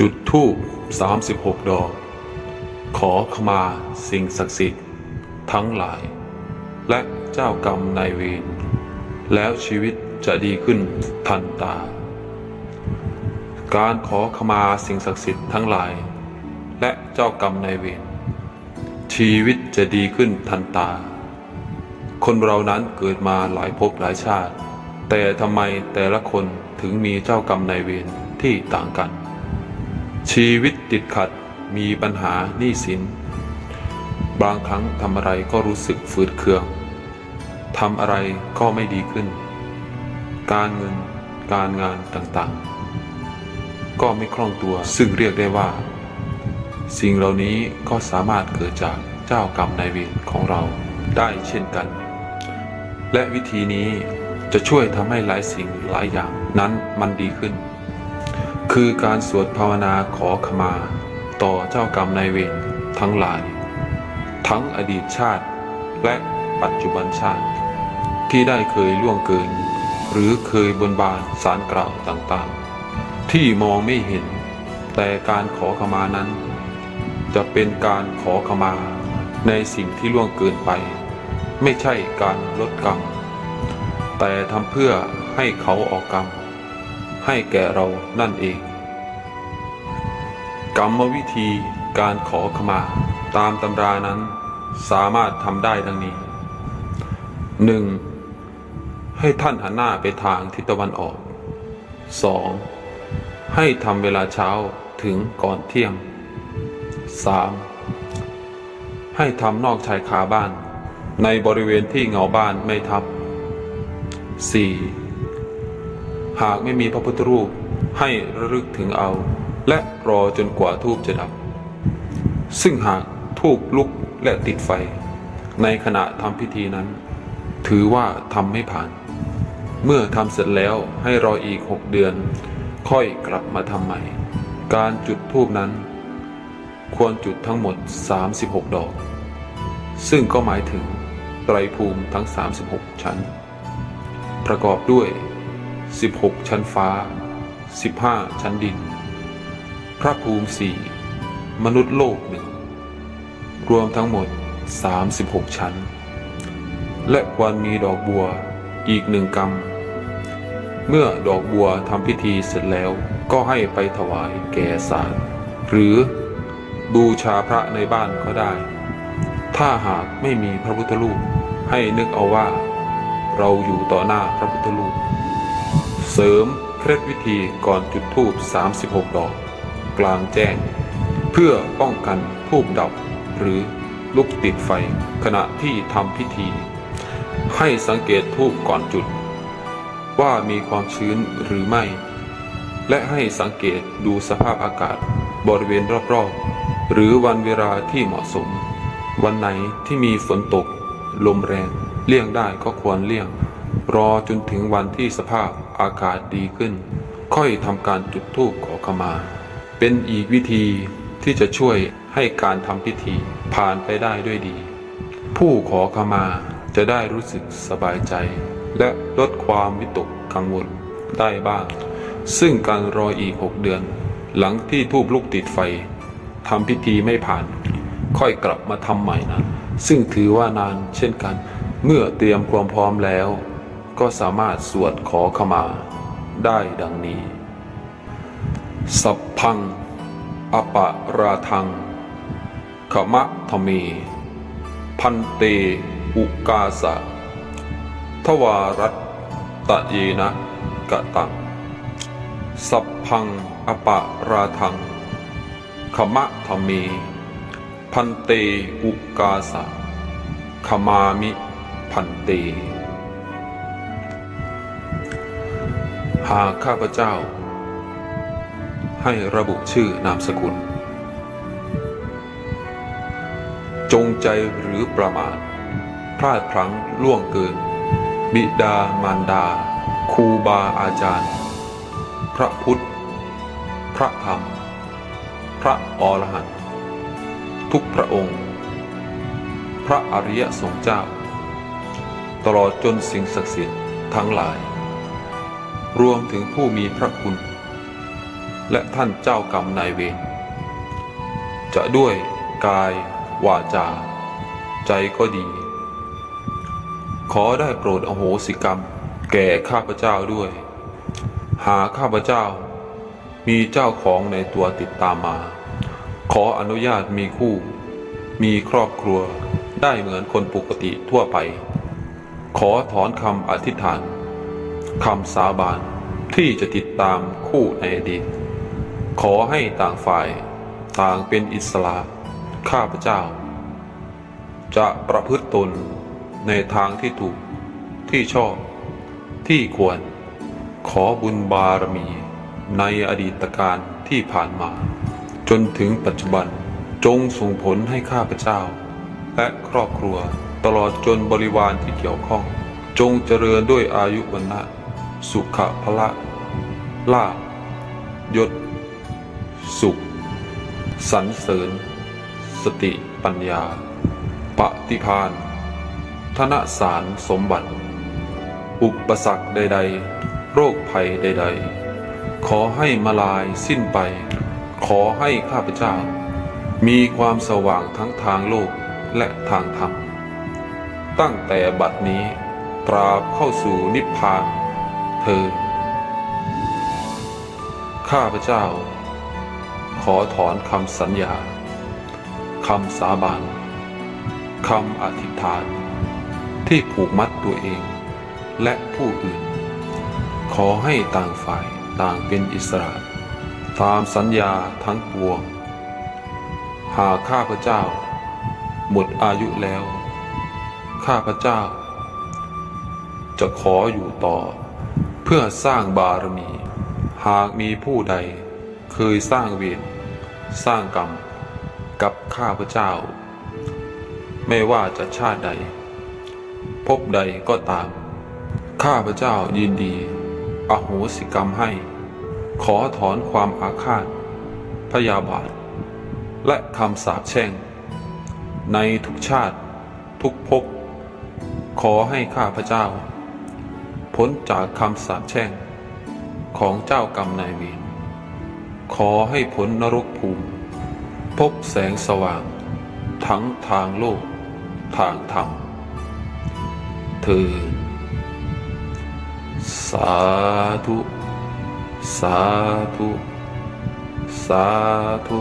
จุดธูป36 ดอก ขอขมาสิ่งศักดิ์สิทธิ์ทั้งหลาย และเจ้ากรรมนายเวรแล้วชีวิตจะดีขึ้นทันตา การขอขมาสิ่งศักดิ์สิทธิ์ทั้งหลาย และเจ้ากรรมนายเวรชีวิตจะดีขึ้นทันตา คนเรานั้นเกิดมาหลายภพหลายชาติ แต่ทำไมแต่ละคนถึงมีเจ้ากรรมนายเวรที่ต่างกัน ชีวิตติดขัดมีปัญหาหนี้สิน บางครั้งทำอะไรก็รู้สึกฝืดเคืองทำอะไรก็ไม่ดีขึ้น การเงินการงานต่างๆ ก็ไม่คล่องตัวซึ่งเรียกได้ว่า สิ่งเหล่านี้ก็สามารถเกิดจากเจ้ากรรมนายเวรของเราได้เช่นกัน และวิธีนี้จะช่วยทำให้หลายสิ่งหลายอย่างนั้นมันดีขึ้น คือการสวดภาวนาขอขมา ต่อเจ้ากรรมนายเวรทั้งหลาย ทั้งอดีตชาติและปัจจุบันชาติ ที่ได้เคยล่วงเกิน หรือเคยบนบานสารกล่าวต่างๆ ที่มองไม่เห็น แต่การขอขมานั้น จะเป็นการขอขมาในสิ่งที่ล่วงเกินไป ไม่ใช่การลดกรรม แต่ทำเพื่อให้เขาออกกรรม ให้แก่เรานั่นเอง กรรมวิธีการขอขมาตามตำรานั้นสามารถทำได้ดังนี้ 1. ให้ท่านหันหน้าไปทางทิศตะวันออก 2. ให้ทำเวลาเช้าถึงก่อนเที่ยง 3. ให้ทำนอกชายคาบ้าน ในบริเวณที่เงาบ้านไม่ทับ 4. หากไม่มีพระพุทธรูปให้ระลึกถึงเอา และรอจนกว่าทูบจะดับ ซึ่งหากทูบลุกและติดไฟ ในขณะทำพิธีนั้น ถือว่าทำไม่ผ่าน เมื่อทำเสร็จแล้วให้รออีกหกเดือน ค่อยกลับมาทำใหม่ การจุดทูบนั้น ควรจุดทั้งหมด 36 ดอก ซึ่งก็หมายถึงไตรภูมิทั้ง 36 ชั้น ประกอบด้วย 16 ชั้นฟ้า 15 ชั้นดิน พระภูมิสี่มนุษย์โลกหนึ่ง รวมทั้งหมด 36 ชั้น และควรมีดอกบัวอีกหนึ่งกำเมื่อดอกบัวทำพิธีเสร็จแล้วก็ให้ไปถวายแก่ศาลหรือบูชาพระในบ้านก็ได้ ถ้าหากไม่มีพระพุทธรูปให้นึกเอาว่า เราอยู่ต่อหน้าพระพุทธรูป เสริมเคล็ดวิธีก่อนจุดธูป36 ดอก กลางแจ้ง เพื่อป้องกันธูปดับ หรือลุกติดไฟขณะที่ทำพิธี ให้สังเกตธูปก่อนจุด ว่ามีความชื้นหรือไม่ และให้สังเกตดูสภาพอากาศบริเวณรอบๆ หรือวันเวลาที่เหมาะสม วันไหนที่มีฝนตก ลมแรง เลี่ยงได้ก็ควรเลี่ยง รอจนถึงวันที่สภาพ อากาศดีขึ้น ค่อยทำการจุดธูปขอขมา เป็นอีกวิธีที่จะช่วยให้การทำพิธีผ่านไปได้ด้วยดี ผู้ขอขมาจะได้รู้สึกสบายใจ และลดความวิตกกังวลได้บ้าง ซึ่งการรออีกหกเดือน หลังที่ทูบลุกติดไฟทำพิธีไม่ผ่าน ค่อยกลับมาทำใหม่นั้นซึ่งถือว่านานเช่นกัน เมื่อเตรียมความพร้อมแล้ว ก็สามารถสวดขอขมาได้ดังนี้ สัพพัง อปะราทัง ขมะทะเม พันเต อุกาสะ ทวารัตตะเยนะกะตัง สัพพัง อปะราทัง ขมะทะเม พันเต อุกาสะ ขมามิ พันเต หากข้าพเจ้า ให้ระบุชื่อนามสกุล จงใจหรือประมาทพลาดพลั้งล่วงเกิน บิดามารดาครูบาอาจารย์ พระพุทธ พระธรรม พระอรหันต์ทุกพระองค์ พระอริยสงฆ์เจ้า ตลอดจนสิ่งศักดิ์สิทธิ์ทั้งหลาย รวมถึงผู้มีพระคุณ และท่านเจ้ากรรมนายเวรจะด้วยกาย วาจา ใจก็ดี ขอได้โปรดอโหสิกรรม แก่ข้าพเจ้าด้วย หาข้าพเจ้า มีเจ้าของในตัวติดตามมา ขออนุญาตมีคู่ มีครอบครัวได้เหมือนคนปกติทั่วไป ขอถอนคำอธิษฐาน คำสาบานที่จะติดตามคู่ในอดีต ขอให้ต่างฝ่ายต่างเป็นอิสระข้าพเจ้า จะประพฤติตนในทางที่ถูกที่ชอบ ที่ควร ขอบุญบารมีในอดีตการที่ผ่านมา จนถึงปัจจุบันจงส่งผลให้ข้าพเจ้า และครอบครัวตลอดจนบริวารที่เกี่ยวข้อง จงเจริญด้วยอายุวันนะ สุขภละลาภยศ สุข สรรเสริญ สติปัญญา ปฏิพานธนสารสมบัติ อุปสรรคใด ๆ โรคภัยใด ๆ ขอให้มาลายสิ้นไป ขอให้ข้าพเจ้า มีความสว่างทั้งทางโลกและทางธรรม ตั้งแต่บัดนี้ตราบเข้าสู่นิพพาน เธอ ข้าพเจ้า ขอถอนคำสัญญา คำสาบาน คำอธิษฐาน ที่ผูกมัดตัวเอง และผู้อื่น ขอให้ต่างฝ่ายต่างเป็นอิสระ ตามสัญญาทั้งปวง หากข้าพเจ้า หมดอายุแล้ว ข้าพเจ้าจะขออยู่ต่อ เพื่อสร้างบารมี หากมีผู้ใด เคยสร้างเวรสร้างกรรม กับข้าพเจ้า ไม่ว่าจะชาติใด พบใดก็ตาม ข้าพเจ้ายินดี อโหสิกรรมให้ ขอถอนความอาฆาต พยาบาท และคำสาปแช่ง ในทุกชาติทุกภพขอให้ข้าพเจ้า พ้นจากคำสาปแช่ง ของเจ้ากรรมนายเวรขอให้พ้นนรกภูมิ พบแสงสว่าง ทั้งทางโลก ทางธรรมเธอสาธุ สาธุ สาธุ